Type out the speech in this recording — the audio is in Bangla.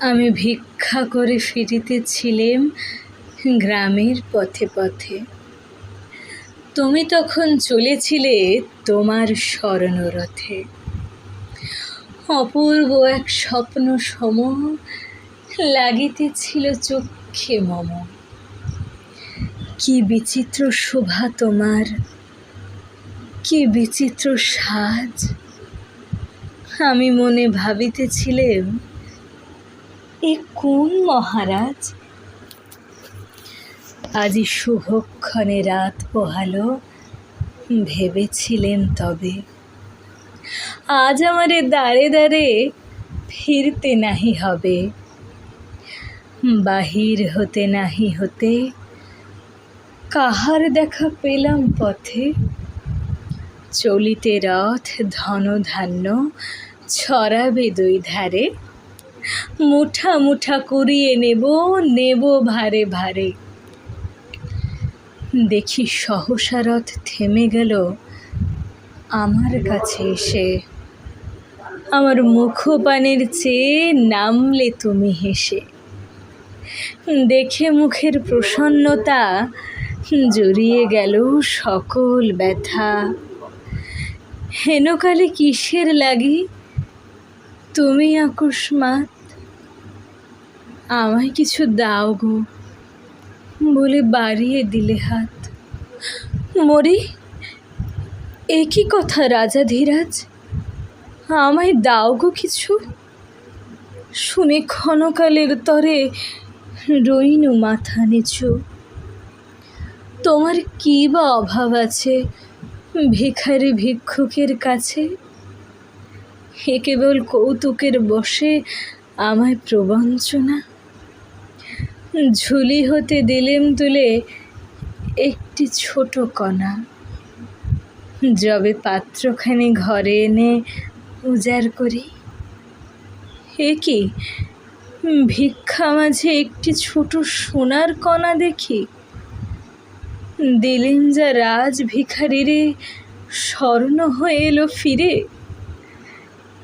আমি ভিক্ষা করে ফিরিতেছিলেম গ্রামের পথে পথে। তুমি তখন চলেছিলে তোমার স্মরণরথে অপূর্ব এক স্বপ্ন সম লাগিতেছিল চক্ষে মম। কি বিচিত্র শোভা তোমার, কি বিচিত্র সাজ। আমি মনে ভাবিতেছিলেম এ কোন মহারাজ? আজি শুভক্ষণে রাত পোহালো, ভেবেছিলেন তবে। আজ আমারে দাঁড়ে দাঁড়ে ফিরতে নাহি হবে। বাহির হতে নাহি হতে কাহার দেখা পেলাম পথে? চলিতে রথ ধন ধান্য ছড়াবে দুই ধারে। মুঠা মুঠা কুড়িয়ে নেব নেব ভারে ভারে। দেখি সহসা রথ থেমে গেল আমার কাছে এসে। আমার মুখপানের চেয়ে নামলে তুমি হেসে। দেখে মুখের প্রসন্নতা জড়িয়ে গেল সকল ব্যথা। হেনকালে কিসের লাগি? তুমি আকস্মাৎ আমায় কিছু দাও গো, বলে বাড়িয়ে দিলে হাত। মরি একই কথা রাজা ধীরাজ? আমায় দাও গো কিছু। শুনে ক্ষণকালের তরে রইনু মাথা নিচু। তোমার কি বা অভাব আছে ভিখারি ভিক্ষুকের কাছে? হে কেবল কৌতুকের বসে আমায় প্রবঞ্চনা। ঝুলি হতে দিলেম তুলে একটি ছোট কণা। যবে পাত্রখানি ঘরে এনে উজাড় করি। এ কি? ভিক্ষা মাঝে একটি ছোট সোনার কণা দেখি। দিলেন যা রাজ ভিখারিরে স্বর্ণ হয়ে এলো ফিরে।